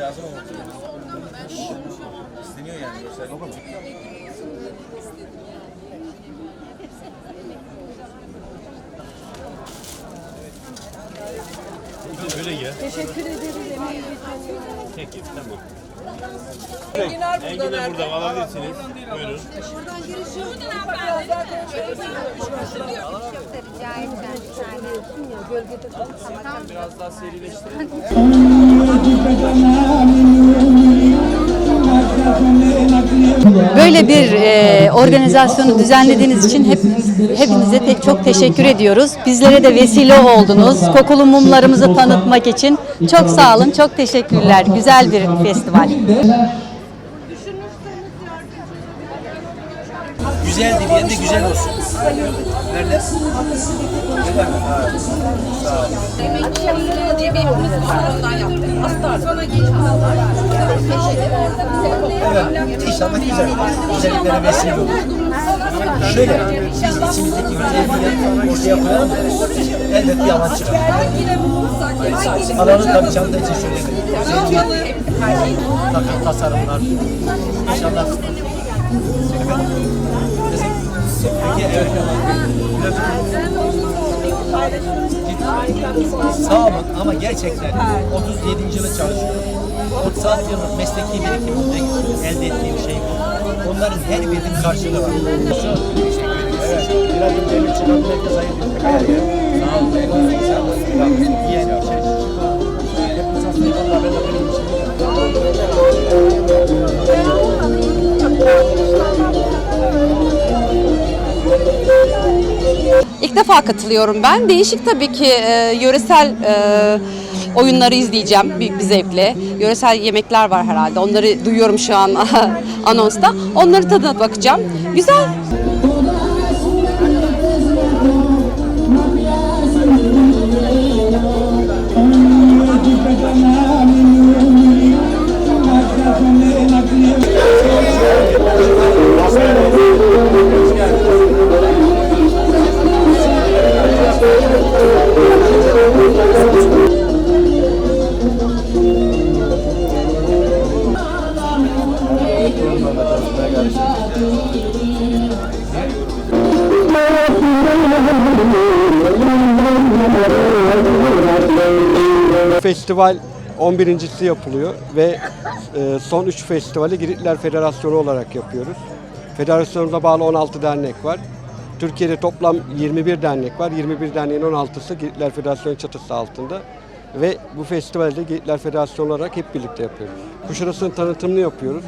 Lazım ama. İsteniyor yani. Görsel yok mu? Böyle gel. Teşekkür ederim. Peki tamam. Engin de burada alabilirsiniz. Buyurun. Böyle bir e, organizasyonu düzenlediğiniz için hep hepinize te- çok teşekkür ediyoruz. Bizlere de vesile oldunuz. Kokulu mumlarımızı tanıtmak için çok sağ olun. Çok teşekkürler. Güzel bir festival. Güzel dileyen de güzel olsun. Nerede? Diye. Sonra genç kızlar. Evet. İnşallah güzel. Güzelliklere vesile olur. Şöyle, biz içimizdeki güzelliği ortaya koyalım. Elbet bir alan çıkar. Alanı tabii çanta için söylemedim. Takım tasarımlar. İnşallah. Sağ olun ama gerçekten 37. yılı çalışıyorum. 36 yıllık mesleki birikimimde elde ettiğim şey bu. Onların her birinin karşılığı var. Evet, biraz benim çıkan herkes hayırlı. Sağ olun. Sağ olun. Defa katılıyorum ben. Değişik tabii ki e, yöresel e, oyunları izleyeceğim büyük bir zevkle. Yöresel yemekler var herhalde. Onları duyuyorum şu an anonsta. Onları tadına bakacağım. Güzel. Festival 11.si yapılıyor ve e, son 3 festivali Giritler Federasyonu olarak yapıyoruz. Federasyonumuza bağlı 16 dernek var. Türkiye'de toplam 21 dernek var. 21 derneğin 16'sı Giritler Federasyonu çatısı altında. Ve bu festivalde Giritler Federasyonu olarak hep birlikte yapıyoruz. Kuşadası'nın tanıtımını yapıyoruz.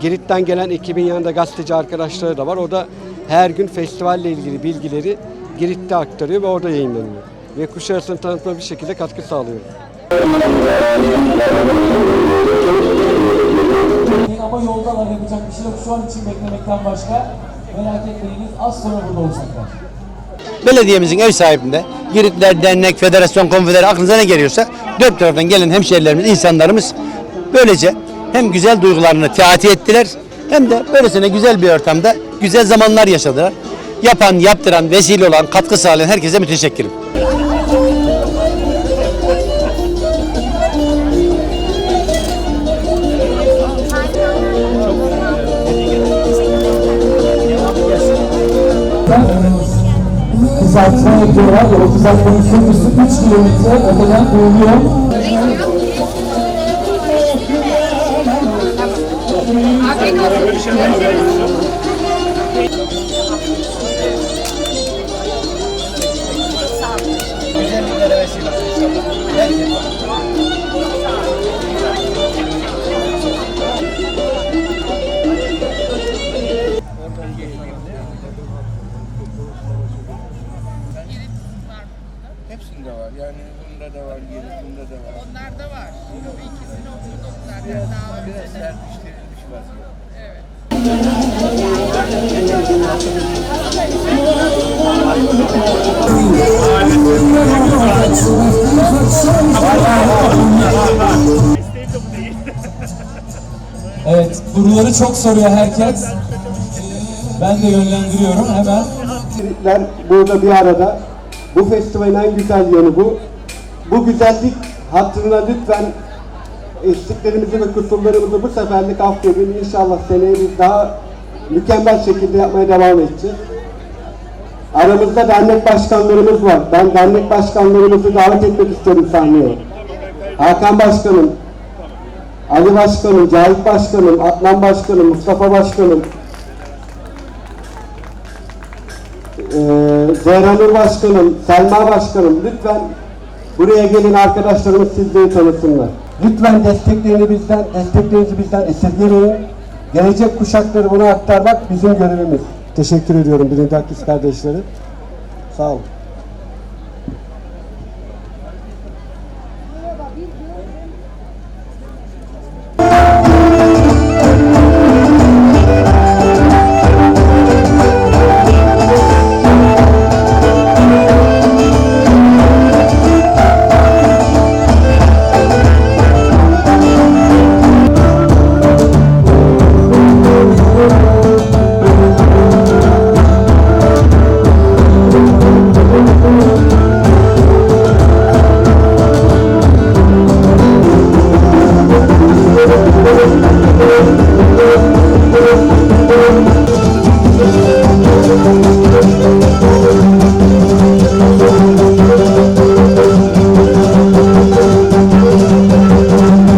Girit'ten gelen ekibin yanında gazeteci arkadaşları da var. O da her gün festivalle ilgili bilgileri Girit'te aktarıyor ve orada yayınlanıyor. Ve Kuşadası'nın tanıtımına bir şekilde katkı sağlıyoruz. Ama yoldalar yapacak bir şey yok. Şu an için beklemekten başka. Merak etmeyiniz az sonra burada olacaklar. belediyemizin ev sahibinde Giritler Dernek, Federasyon, Konfeder aklınıza ne geliyorsa dört taraftan gelen hemşehrilerimiz, insanlarımız böylece hem güzel duygularını teati ettiler hem de böylesine güzel bir ortamda güzel zamanlar yaşadılar. Yapan, yaptıran, vesile olan, katkı sağlayan herkese müteşekkirim. Kısaltma yapıyorlar. O kısaltmanın sürüsü 3 kilometre öteden duyuluyor. Güzelliklere bunda da var, bunda da var. Bu ikisini okuduk zaten daha Biraz önce. serpiştirilmiş vaziyette. Evet, buraları çok soruyor herkes. Ben de yönlendiriyorum hemen. Burada bir arada. Bu festivalin en güzel yanı bu. Bu güzellik hatırına lütfen eksiklerimizi ve kusurlarımızı bu seferlik affedin. İnşallah seneye biz daha mükemmel şekilde yapmaya devam edeceğiz. Aramızda dernek başkanlarımız var. Ben dernek başkanlarımızı davet etmek istiyorum sahneye. Hakan Başkanım, Ali Başkanım, Cahit Başkanım, Adnan Başkanım, Mustafa Başkanım, Ee, Zehra Nur Başkanım, Selma Başkanım lütfen buraya gelin arkadaşlarımız sizleri tanısınlar. Lütfen desteklerini bizden, desteklerinizi bizden esirgemeyin. Gelecek kuşakları bunu aktarmak bizim görevimiz. Teşekkür ediyorum birinci kardeşleri. Sağ olun.